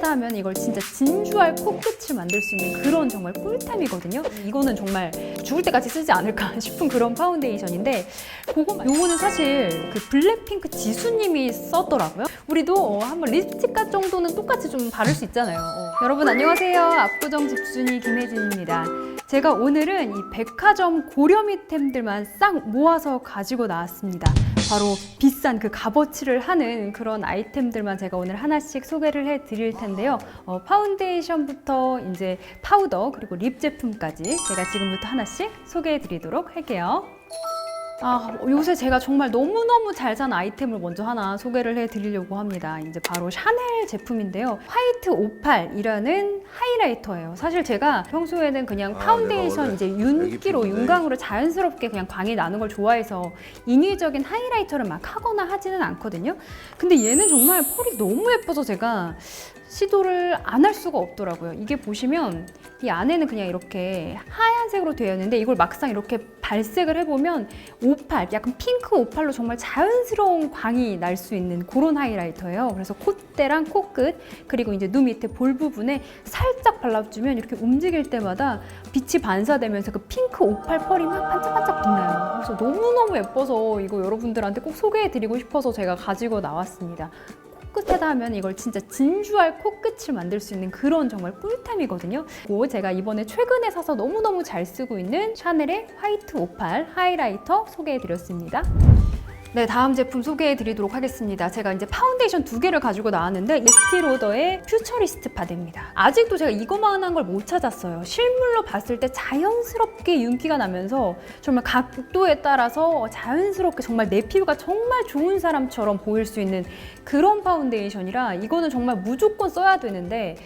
코끝에다 하면 이걸 진짜 진주알 코끝을 만들 수 있는 그런 정말 꿀템이거든요. 이거는 정말 죽을 때까지 쓰지 않을까 싶은 그런 파운데이션인데 그거 말- 요거는 사실 그 블랙핑크 지수님이 썼더라고요. 우리도 어, 한번 립스틱과 정도는 똑같이 좀 바를 수 있잖아요. 어. 여러분 안녕하세요. 압구정 집순이 김혜진입니다. 제가 오늘은 이 백화점 고려미템들만 싹 모아서 가지고 나왔습니다. 바로 비싼 그 값어치를 하는 그런 아이템들만 제가 오늘 하나씩 소개를 해 드릴 텐데요. 어, 파운데이션부터 이제 파우더 그리고 립 제품까지 제가 지금부터 하나씩 소개해 드리도록 할게요. 아, 요새 제가 정말 너무너무 잘 산 아이템을 먼저 하나 소개를 해 드리려고 합니다. 이제 바로 샤넬 제품인데요. 화이트 58이라는 하이라이터예요. 사실 제가 평소에는 그냥 아, 파운데이션 이제 윤기로. 윤광으로 자연스럽게 그냥 광이 나는 걸 좋아해서 인위적인 하이라이터를 막 하거나 하지는 않거든요. 근데 얘는 정말 펄이 너무 예뻐서 제가 시도를 안 할 수가 없더라고요. 이게 보시면 이 안에는 그냥 이렇게 하얀색으로 되어 있는데 이걸 막상 이렇게 발색을 해보면 오팔, 약간 핑크 오팔로 정말 자연스러운 광이 날 수 있는 그런 하이라이터예요. 그래서 콧대랑 코끝 그리고 이제 눈 밑에 볼 부분에 살짝 발라주면 이렇게 움직일 때마다 빛이 반사되면서 그 핑크 오팔 펄이 막 반짝반짝 빛나요. 그래서 너무너무 예뻐서 이거 여러분들한테 꼭 소개해드리고 싶어서 제가 가지고 나왔습니다. 코끝에다 하면 이걸 진짜 진주알 코끝을 만들 수 있는 그런 정말 꿀템이거든요. 그리고 제가 이번에 최근에 사서 너무너무 잘 쓰고 있는 샤넬의 화이트 58 하이라이터 소개해드렸습니다. 네, 다음 제품 소개해 드리도록 하겠습니다. 제가 이제 파운데이션 두 개를 가지고 나왔는데 에스티 로더의 퓨처리스트 파데입니다. 아직도 제가 이거만한 걸 못 찾았어요. 실물로 봤을 때 자연스럽게 윤기가 나면서 정말 각도에 따라서 자연스럽게 정말 내 피부가 정말 좋은 사람처럼 보일 수 있는 그런 파운데이션이라 이거는 정말 무조건 써야 되는데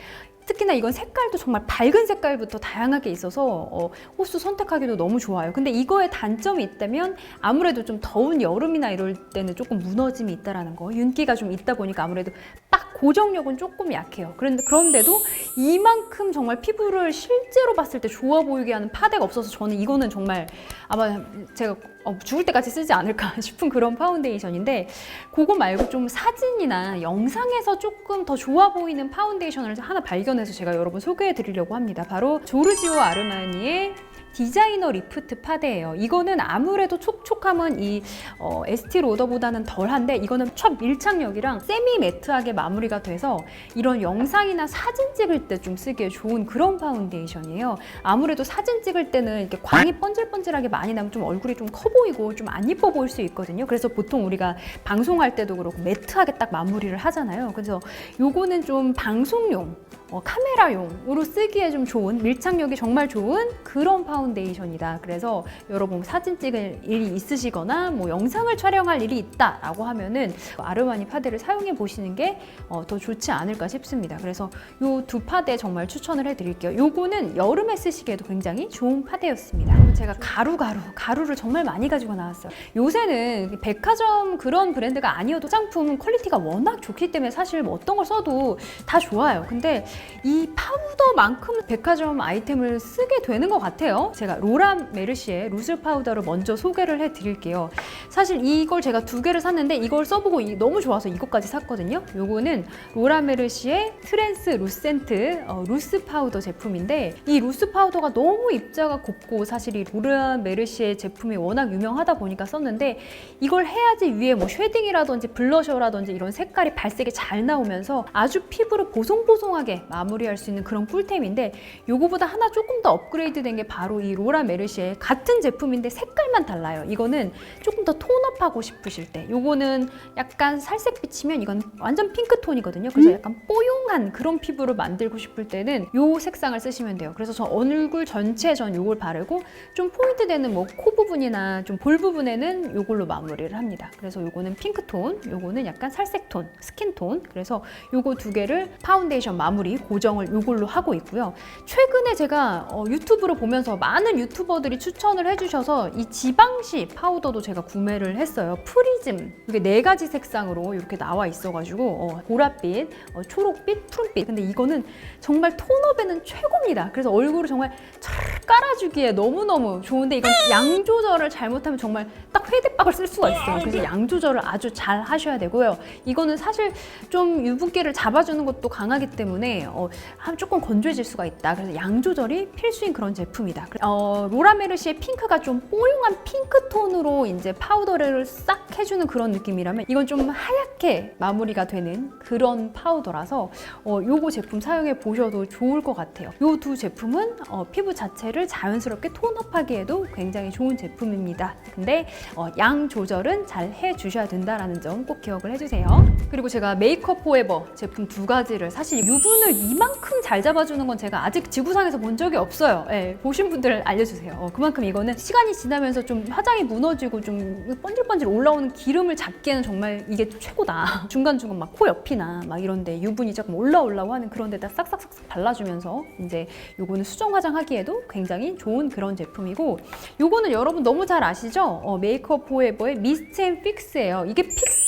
특히나 이건 색깔도 정말 밝은 색깔부터 다양하게 있어서 어, 호수 선택하기도 너무 좋아요. 근데 이거에 단점이 있다면 아무래도 좀 더운 여름이나 이럴 때는 조금 무너짐이 있다라는 거. 윤기가 좀 있다 보니까 아무래도 딱 고정력은 조금 약해요. 그런데 그런데도 이만큼 정말 피부를 실제로 봤을 때 좋아 보이게 하는 파데가 없어서 저는 이거는 정말 아마 제가 어, 죽을 때까지 쓰지 않을까 싶은 그런 파운데이션인데 그거 말고 좀 사진이나 영상에서 조금 더 좋아 보이는 파운데이션을 하나 발견해서 제가 여러분 소개해 드리려고 합니다. 바로 조르지오 아르마니의 디자이너 리프트 파데예요. 이거는 아무래도 촉촉함은 이 어, 에스티 로더보다는 덜한데 이거는 첫 밀착력이랑 세미 매트하게 마무리가 돼서 이런 영상이나 사진 찍을 때 좀 쓰기에 좋은 그런 파운데이션이에요. 아무래도 사진 찍을 때는 이렇게 광이 번질번질하게 많이 나면 좀 얼굴이 좀 커 보이고 좀안 이뻐 보일 수 있거든요. 그래서 보통 우리가 방송할 때도 그렇고 매트하게 딱 마무리를 하잖아요. 그래서 요거는 좀 방송용 어, 카메라용으로 쓰기에 좀 좋은 밀착력이 정말 좋은 그런 파운데이션 이다. 그래서 여러분 사진 찍을 일이 있으시거나 뭐 영상을 촬영할 일이 있다라고 하면은 아르마니 파데를 사용해 보시는 게 어, 더 좋지 않을까 싶습니다. 그래서 요두 파데 정말 추천을 해드릴게요. 요거는 여름에 쓰시기에도 굉장히 좋은 파데였습니다. 제가 가루 가루 가루를 정말 많이 가지고 나왔어요. 요새는 백화점 그런 브랜드가 아니어도 상품 퀄리티가 워낙 좋기 때문에 사실 뭐 어떤 걸 써도 다 좋아요. 근데 이 파우더만큼 백화점 아이템을 쓰게 되는 것 같아요. 제가 로라 메르시의 루슬 파우더를 먼저 소개를 해드릴게요. 사실 이걸 제가 두 개를 샀는데 이걸 써보고 이- 너무 좋아서 이것까지 샀거든요. 요거는 로라 메르시의 트랜스 루센트 어, 루스 파우더 제품인데 이 루스 파우더가 너무 입자가 곱고 사실 이 로라 메르시의 제품이 워낙 유명하다 보니까 썼는데 이걸 해야지 위에 뭐 쉐딩이라든지 블러셔라든지 이런 색깔이 발색이 잘 나오면서 아주 피부를 보송보송하게 마무리할 수 있는 그런 꿀템인데 요거보다 하나 조금 더 업그레이드 된 게 바로 이 로라 메르시의 같은 제품인데 색깔만 달라요. 이거는 조금 더 톤업하고 싶으실 때 요거는 약간 살색 비치면 이건 완전 핑크톤이거든요. 그래서 약간 뽀용한 그런 피부를 만들고 싶을 때는 요 색상을 쓰시면 돼요. 그래서 저 얼굴 전체에 전 요걸 바르고 좀 포인트 되는 뭐 코 부분이나 좀 볼 부분에는 요걸로 마무리를 합니다. 그래서 요거는 핑크톤, 요거는 약간 살색톤, 스킨톤. 그래서 요거 두 개를 파운데이션 마무리 고정을 요걸로 하고 있고요. 최근에 제가 어, 유튜브로 보면서 많은 유튜버들이 추천을 해주셔서 이 지방시 파우더도 제가 구매를 했어요. 프리즘 이게 네 가지 색상으로 이렇게 나와 있어가지고 어, 보랏빛, 어, 초록빛, 푸른빛. 근데 이거는 정말 톤업에는 최고입니다. 그래서 얼굴을 정말 촤르 깔아주기에 너무너무 좋은데 이건 양 조절을 잘못하면 정말 딱 회대박을 쓸 수가 있어요. 그래서 양 조절을 아주 잘 하셔야 되고요. 이거는 사실 좀 유분기를 잡아주는 것도 강하기 때문에 어, 한 조금 건조해질 수가 있다. 그래서 양 조절이 필수인 그런 제품이다. 어, 로라메르시의 핑크가 좀 뽀용한 핑크 톤으로 이제 파우더를 싹 해주는 그런 느낌이라면 이건 좀 하얗게 마무리가 되는 그런 파우더라서 어, 요거 제품 사용해 보셔도 좋을 것 같아요. 요 두 제품은 어, 피부 자체를 자연스럽게 톤업하기에도 굉장히 좋은 제품입니다. 근데 어, 양 조절은 잘 해주셔야 된다라는 점 꼭 기억을 해주세요. 그리고 제가 메이크업 포에버 제품 두 가지를 사실 유분을 이만큼 잘 잡아주는 건 제가 아직 지구상에서 본 적이 없어요. 예, 보신 분들 알려주세요. 어, 그만큼 이거는 시간이 지나면서 좀 화장이 무너지고 좀 번질번질 올라오는 기름을 잡기에는 정말 이게 최고다. 중간중간 막 코 옆이나 막 이런데 유분이 조금 올라오려고 하는 그런 데다 싹싹싹 발라주면서 이제 요거는 수정 화장하기에도 굉장히 좋은 그런 제품이고 요거는 여러분 너무 잘 아시죠? 어, 메이크업 포에버의 미스트 앤 픽스예요. 이게 픽서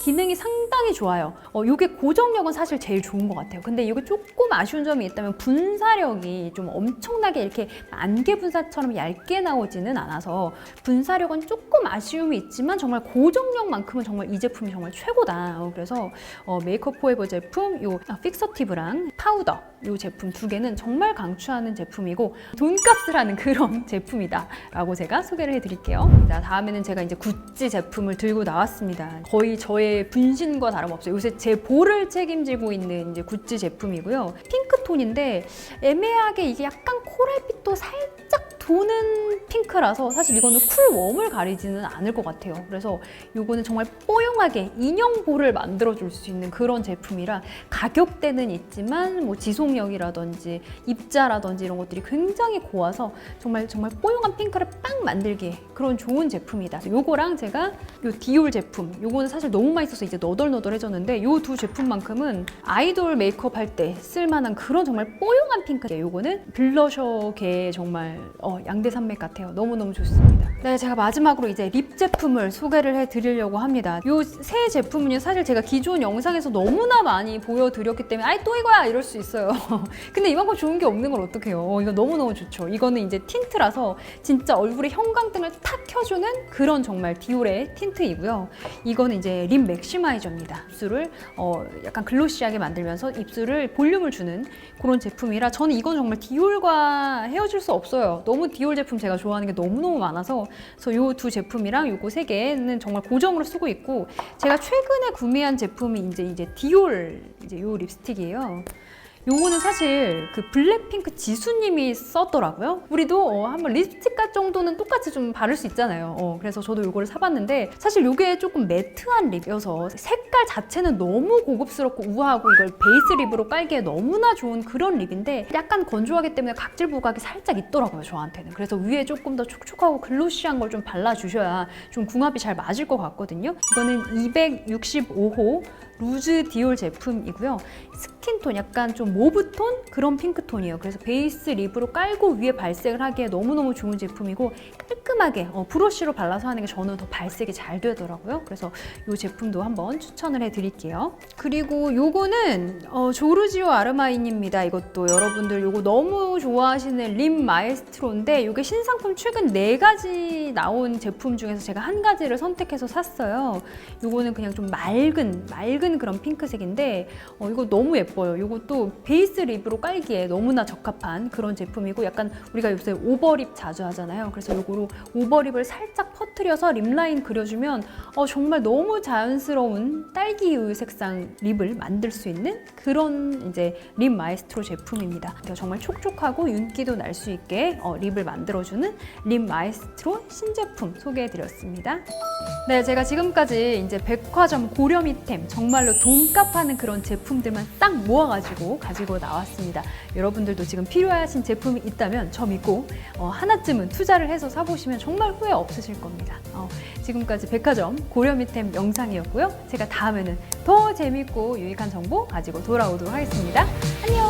기능이 상당히 좋아요. 어, 요게 고정력은 사실 제일 좋은 것 같아요. 근데 이거 조금 아쉬운 점이 있다면 분사력이 좀 엄청나게 이렇게 안개 분사처럼 얇게 나오지는 않아서 분사력은 조금 아쉬움이 있지만 정말 고정력만큼은 정말 이 제품이 정말 최고다. 어, 그래서 어, 메이크업 포에버 제품 요 아, 픽서티브랑 파우더 요 제품 두 개는 정말 강추하는 제품이고 돈값을 하는 그런 제품이다라고 제가 소개를 해드릴게요. 자 다음에는 제가 이제 구찌 제품을 들고 나왔습니다. 거의 저의 분신과 다름없어요. 요새 제 볼을 책임지고 있는 이제 구찌 제품이고요. 핑크 톤인데 애매하게 이게 약간 코랄빛도 살짝 도는 핑크라서 사실 이거는 쿨 웜을 가리지는 않을 것 같아요. 그래서 이거는 정말 뽀용하게 인형 볼을 만들어 줄 수 있는 그런 제품이라 가격대는 있지만 뭐 지속력이라든지 입자라든지 이런 것들이 굉장히 고와서 정말 정말 뽀용한 핑크를 빵 만들기에 그런 좋은 제품이다. 요거랑 제가 요 디올 제품 요거는 사실 너무 맛있어서 이제 너덜너덜해졌는데 요 두 제품만큼은 아이돌 메이크업 할 때 쓸만한 그런 정말 뽀용한 핑크예요. 요거는 블러셔계 정말 어, 양대 산맥 같아요. 너무너무 좋습니다. 네, 제가 마지막으로 이제 립 제품을 소개를 해드리려고 합니다. 요세 제품은요, 사실 제가 기존 영상에서 너무나 많이 보여드렸기 때문에 아이 또 이거야 이럴 수 있어요. 근데 이만큼 좋은 게 없는 걸 어떡해요. 어, 이거 너무너무 좋죠. 이거는 이제 틴트라서 진짜 얼굴에 형광등을 탁 켜주는 그런 정말 디올의 틴트이고요. 이거는 이제 립 맥시마이저입니다. 입술을 어, 약간 글로시하게 만들면서 입술을 볼륨을 주는 그런 제품이라 저는 이건 정말 디올과 헤어질 수 없어요. 너무 디올 제품 제가 좋아 하는 게 너무너무 많아서 그래서 이두 제품이랑 요거 세 개는 정말 고정으로 쓰고 있고 제가 최근에 구매한 제품이 이제 이제 디올 이제 요 립스틱이에요. 요거는 사실 그 블랙핑크 지수님이 썼더라고요. 우리도 어, 한번 립스틱 같 정도는 똑같이 좀 바를 수 있잖아요. 어, 그래서 저도 요거를 사봤는데 사실 요게 조금 매트한 립이어서 색깔 자체는 너무 고급스럽고 우아하고 이걸 베이스 립으로 깔기에 너무나 좋은 그런 립인데 약간 건조하기 때문에 각질 부각이 살짝 있더라고요. 저한테는. 그래서 위에 조금 더 촉촉하고 글로시한 걸 좀 발라주셔야 좀 궁합이 잘 맞을 것 같거든요. 이거는 265호 루즈 디올 제품이고요. 스킨톤 약간 좀 모브톤 그런 핑크톤이에요. 그래서 베이스 립으로 깔고 위에 발색을 하기에 너무너무 좋은 제품이고 깔끔하게 어, 브러쉬로 발라서 하는 게 저는 더 발색이 잘 되더라고요. 그래서 이 제품도 한번 추천을 해드릴게요. 그리고 요거는 어, 조르지오 아르마인입니다. 이것도 여러분들 요거 너무 좋아하시는 립 마에스트로인데 이게 신상품 최근 네 가지 나온 제품 중에서 제가 한 가지를 선택해서 샀어요. 요거는 그냥 좀 맑은 맑은 그런 핑크색인데 어, 이거 너무 예뻐요. 이것도 베이스 립으로 깔기에 너무나 적합한 그런 제품이고 약간 우리가 요새 오버립 자주 하잖아요. 그래서 이거로 오버립을 살짝 퍼트려서 립라인 그려주면 어, 정말 너무 자연스러운 딸기우유 색상 립을 만들 수 있는 그런 이제 립 마에스트로 제품입니다. 정말 촉촉하고 윤기도 날 수 있게 어, 립을 만들어주는 립 마에스트로 신제품 소개해드렸습니다. 네, 제가 지금까지 이제 백화점 고려미템 정말로 돈값 하는 그런 제품들만 딱 모아가지고 가지고 나왔습니다. 여러분들도 지금 필요하신 제품이 있다면 저 믿고 어, 하나쯤은 투자를 해서 사보시면 정말 후회 없으실 겁니다. 어, 지금까지 백화점 고려미템 영상이었고요. 제가 다음에는 더 재밌고 유익한 정보 가지고 돌아오도록 하겠습니다. 안녕!